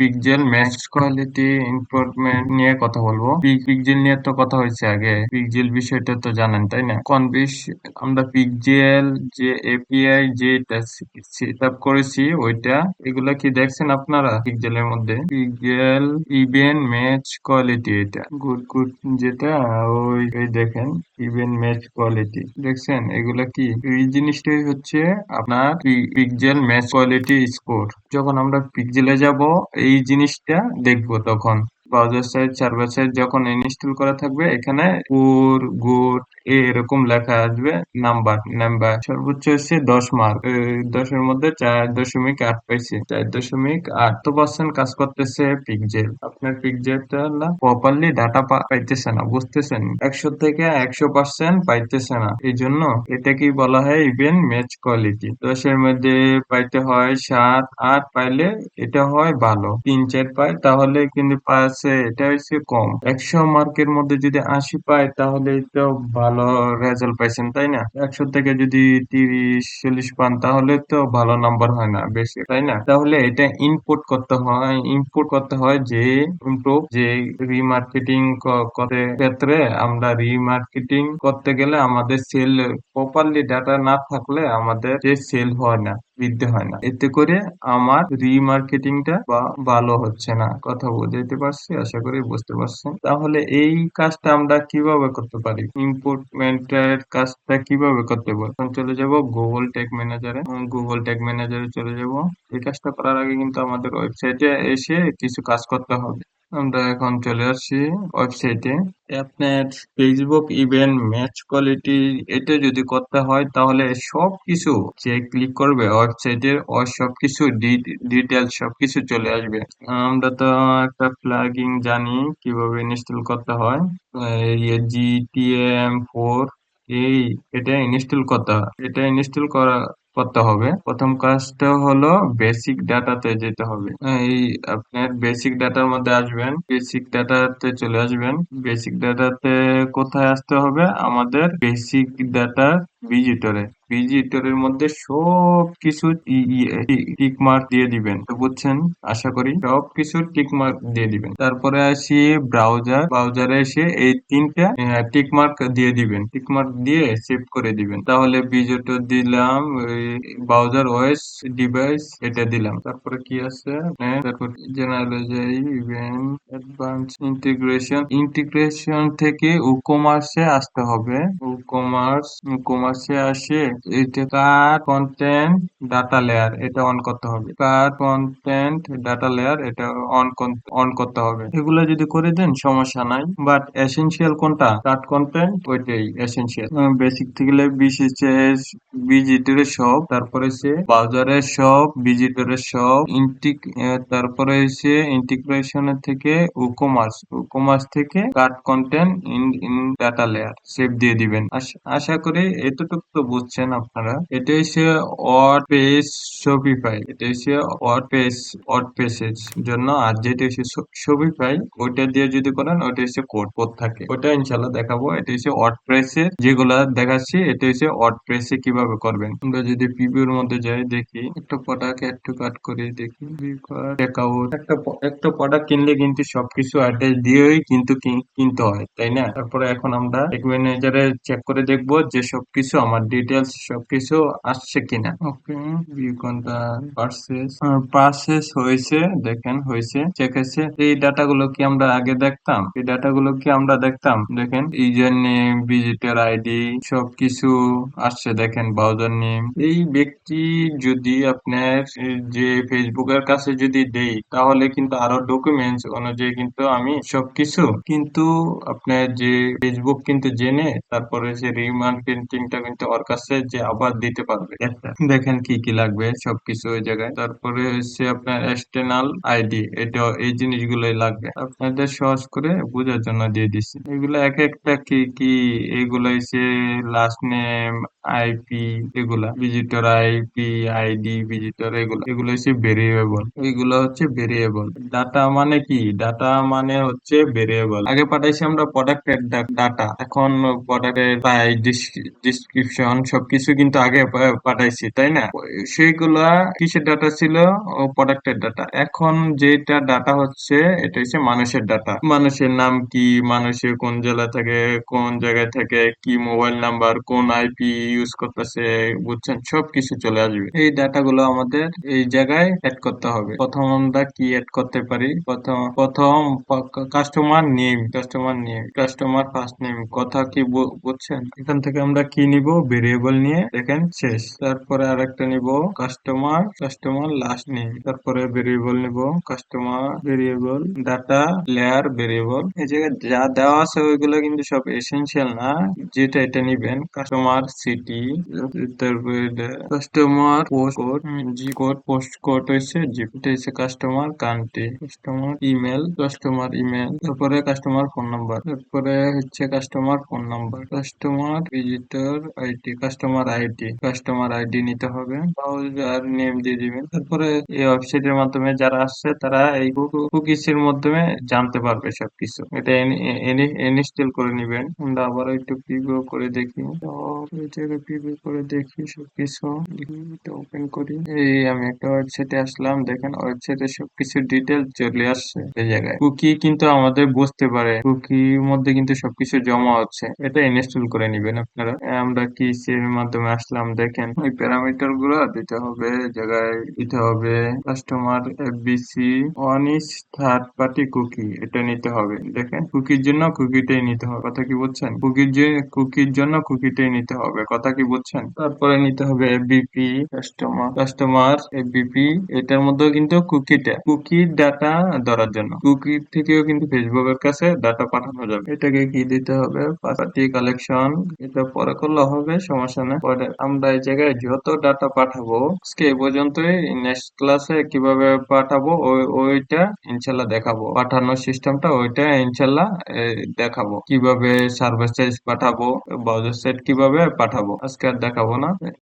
Pixel match quality improvement নিয়ে কথা বলব। পিকজেল নিয়ে তো কথা হয়েছে আগে। পিকজেল বিষয়টা তো জানেন, তাই না? কোন বিশ আমরা পিকজেল যে এপিআই যে সেট আপ করেছি, ওইটা, এগুলা কি দেখছেন আপনারা পিক্সেলের মধ্যে? পিক্সেল ইভেন ম্যাচ কোয়ালিটি এটা। গুড গুড যেটা, ওই দেখেন। ইভেন ম্যাচ কোয়ালিটি দেখছেন, এগুলা কি? এই জিনিসটাই হচ্ছে আপনার পিকজেল ম্যাচ কোয়ালিটি স্কোর যখন আমরা পিকজেলে যাব, এই জিনিসটা দেখব তখন। ব্রাউজার সাইড সার্ভার সাইড যখন ইনস্টল করা থাকবে, এখানে পুর গুড এরকম লেখা আসবে, নাম্বার নাম্বার। সর্বোচ্চ হচ্ছে দশ মার্ক দশের মধ্যে চার দশমিক আট পাইছে। চার দশমিক আট। তো পার্সেন্ট কাজ করতেছে পিকজেল আপনার পিকজেলটা প্রপারলি ডাটা পাইতেছে না, বুঝতেছেন? একশো থেকে একশো পার্সেন্ট পাইতেছে না। এই জন্য এটা কি বলা হয় ইভেন ম্যাচ কোয়ালিটি দশের মধ্যে পাইতে হয় সাত, আট পাইলে এটা হয় ভালো। তিন, চার পায়, তাহলে কিন্তু পাচ্ছে এটা হচ্ছে কম। একশো মার্কের মধ্যে যদি আশি পায়, তাহলে এটা ভালো রেজাল্ট পাইছেন, তাই না? একশো থেকে যদি তিরিশ, চল্লিশ পান, তাহলে তো ভালো নাম্বার হয় না, বেশি, তাই না? তাহলে এটা ইনপুট করতে হয় ইনপুট করতে হয় যে ইমপ্রুভ যে রিমার্কেটিং ক্ষেত্রে আমরা রিমার্কেটিং করতে গেলে আমাদের সেল প্রপারলি ডাটা না থাকলে আমাদের যে সেল হয় না। বৃদ্ধি হয় না। এতে করে আমার রিমার্কেটিংটা বা ভালো হচ্ছে না। কথা বুঝতে পারছি? আশা করি বুঝতে পারছেন। তাহলে এই কাজটা আমরা কীভাবে করতে পারি? ইম্প্রুভমেন্টের কাজটা কীভাবে করতে পারি? এখন চলে যাব গুগল টেক ম্যানেজারে গুগল টেক ম্যানেজারে চলে যাব। এই কাজটা করার আগে কিন্তু আমাদের ওয়েবসাইটে এসে কিছু কাজ করতে হবে। আমরা এখন চলে আসছি ওয়েবসাইটে আপনার ফেসবুক ইভেন্ট ম্যাচ কোয়ালিটি এটা যদি করতে হয়, তাহলে সব কিছু যে ক্লিক করবে ওয়েবসাইটের ও সব কিছু ডিটেলস সব কিছু চলে আসবে। আমরা তো একটা প্লাগিং জানি কীভাবে ইনস্টল করতে হয়। জিটিএম ফোর এই এটা ইনস্টল করতে হয়। এটা ইনস্টল করা করতে হবে। প্রথম কাজটা হলো বেসিক ডাটাতে যেতে হবে। এই আপনার বেসিক ডাটার মধ্যে আসবেন বেসিক ডাটাতে চলে আসবেন। বেসিক ডাটাতে কোথায় আসতে হবে? আমাদের বেসিক ডাটা ভিজিটরে ভিজিটরের মধ্যে সব কিছু টিক মার্ক দিয়ে দিবেন। তো বুঝছেন? আশা করি সব কিছু টিক মার্ক দিয়ে দিবেন। তারপরে আসি ব্রাউজার ব্রাউজারে এসে এই তিনটা টিক মার্ক দিয়ে দিবেন। টিক মার্ক দিয়ে সেভ করে দিবেন। তাহলে ভিজিটর দিলাম ব্রাউজার ওএস ডিভাইস এটা দিলাম। তারপরে কি আছে? তারপর general event advance integration integration থেকে উ কমার্সে আসতে হবে। উ কমার্স কমার্সে আসে এটা কার কন্টেন্ট ডাটা লেয়ার এটা অন করতে হবে। কার কন্টেন্ট ডাটা লেয়ার এটা অন অন করতে হবে। এগুলো যদি করে দেন, সমস্যা নাই। বাট এসেনশিয়াল কোনটা? কার্ড কন্টেন্ট ওইটাই এসেনশিয়াল বেসিক থেকে বিশেষ ভিজিটরের সব, তারপরে সে ব্রাউজারের সব ভিজিটরের সব ইন্টিক তারপরে সে ইন্টিগ্রেশনের থেকে উকমার্স উকমার্স থেকে cart content in in data layer save দিয়ে দিবেন। আশা করি এতটুকু তো বুঝছেন আপনারা, এটা হচ্ছে ওয়ার্ড পেজ এটা হচ্ছে ওয়ার্ড পেজ ওয়ার্ড পেজের জন্য, আর যেটা হচ্ছে ওইটা দিয়ে যদি করেন, ওইটা হচ্ছে কোড কোড থাকে। ইনশাল্লাহ দেখাবো, এটা হচ্ছে ওয়ার্ড যেগুলা দেখাচ্ছি, এটা হচ্ছে ওয়ার্ড প্রেসে কীভাবে করবেন। আমরা যদি প্রিভিউর মধ্যে যাই, দেখি, একটা প্রোডাক্ট কাট করে, দেখি একটা একটা প্রোডাক্ট কিনলে কিন্তু সবকিছু অ্যাড্রেস দিয়েই কিন্তু কিনতে হয়, তাই না? তারপরে এখন আমরা এক ম্যানেজারে চেক করে দেখব যে সবকিছু আমার ডিটেলস সবকিছু আসছে কিনা। ওকে ভিউ কোনটা? পারচেস পারচেস হয়েছে, দেখেন, হয়েছে চেক আছে। এই ডাটাগুলো কি আমরা আগে দেখতাম? এই ডাটা গুলো কি আমরা দেখতাম? দেখেন ইউজার নেম ভিজিটার আইডি সবকিছু আসছে, দেখেন ব্রাউজার নেম এই ব্যক্তি যদি আপনার যে ফেসবুকের কাছে যদি দেই, তাহলে কিন্তু আরও ডকুমেন্টস অনুযায়ী কিন্তু আমি সবকিছু, কিন্তু আপনার যে ফেসবুক কিন্তু জেনে, তারপরে সে রিমার্কেটিংটা কিন্তু ওর কাছে যে আবার দিতে পারবে। দেখেন কি কি লাগবে, সবকিছু ওই জায়গায়। তারপরে হচ্ছে আপনার এক্সটার্নাল আইডি এটা এই জিনিসগুলোই লাগবে। আপনাদের সহজ করে বোঝার জন্য দিয়ে দিচ্ছি। এগুলো এক একটা কি কি, এগুলো হচ্ছে লাস্ট নেম আইপি এগুলা। ভিজিটর আইপি আইডি ভিজিটর এগুলো। এগুলো হচ্ছে ভেরিয়েবল এগুলো হচ্ছে ভেরিয়েবল ডাটা মানে কি? ডাটা মানে হচ্ছে ভেরিয়েবল আগে পাঠাইছি আমরা প্রোডাক্টের ডাটা এখন প্রোডাক্টের প্রাইস ডেসক্রিপশন সবকিছু কিন্তু আগে পাঠাইছি, তাই না? সেগুলা কিসের ডাটা ছিল? ও প্রোডাক্টের ডাটা এখন যেটা ডাটা হচ্ছে, এটা হচ্ছে মানুষের ডাটা মানুষের নাম কি? মানুষের কোন জেলা থেকে, কোন জায়গায় থেকে, কি মোবাইল নাম্বার কোন আইপি ইউজ করতেছে, বুঝছেন? সবকিছু চলে আসবে। এই ডাটাগুলো আমাদের এই জায়গায় অ্যাড করতে হবে। প্রথম আমরা কি অ্যাড করতে পারি? প্রথম প্রথম customer name customer name customer first name কথা কি বুঝছেন? এখান থেকে আমরা কি নিব? ভেরিয়েবল নিয়ে, দেখেন শেষ। তারপরে আরেকটা নিব কাস্টমার কাস্টমার লাস্ট নেম তারপরে ভেরিয়েবল নিব customer variable data layer variable এই জায়গায় যা দেওয়া আছে ওইগুলো কিন্তু সব এসেনশিয়াল না। যেটা এটা নিবেন কাস্টমার সিটি তারপরে customer post code zip code post code হচ্ছে জি এটা customer country customer email customer email তারপরে কাস্টমার ফোন নাম্বার তারপরে হচ্ছে customer phone number customer visitor ID customer ID customer ID নিতে হবে আর নেম দিয়ে দিবেন। তারপরে এই ওয়েবসাইটের মাধ্যমে যারা আসছে, তারা এই কুকিজ এর মাধ্যমে জানতে পারবে সবকিছু। এটা ইনস্টল করে নিবেন। আমরা আবার একটু প্রিভিউ করে দেখি। প্রিভিউ করে দেখি সবকিছু। ওপেন করি। এই আমি একটা ওয়েবসাইটে আসলাম। দেখেন ওয়েবসাইটে সবকিছু ডিটেল চলে আসছে এই জায়গায়। কুকি কিন্তু আমাদের বুঝতে পারে। কুকির মধ্যে কিন্তু সবকিছু জমা হচ্ছে। এটা ইনস্টল করে নিবেন আপনারা। আমরা কি এর মাধ্যমে আসলাম? দেখেন ওই প্যারামিটারগুলো দিতে হবে, জায়গায় দিতে হবে customer FBC one is third party cookie এটা নিতে হবে। দেখেন কুকির জন্য কুকিটাই নিতে হবে, কথা কি বলছেন কুকির যে কুকির জন্য কুকিটাই নিতে হবে, কথা কি বলছেন তারপরে নিতে হবে এফবিপি কাস্টমার কাস্টমার এফবিপি এটার মধ্যেও কিন্তু কুকিটা কুকির ডাটা ধরার জন্য। কুকির থেকেও কিন্তু ফেসবুকের কাছে ডাটা পাঠানো যাবে। এটাকে কি দিতে হবে? পার্টি কালেকশন এটা পরে করলে হবে, সমস্যা নেই। পরে আমরা এই জায়গায় যত ডাটা পাঠাবো, আজকে এই পর্যন্তই। নেক্সট ক্লাসে কীভাবে পাঠাবো ওই- ওইটা ইনশাল্লাহ দেখাবো। পাঠানোর সিস্টেমটা ওইটা ইনশাল্লাহ দেখাবো। কীভাবে সার্ভার চার্জ পাঠাবো ব্রাউজার সেট কীভাবে পাঠাবো, আজকে আর দেখাবো না।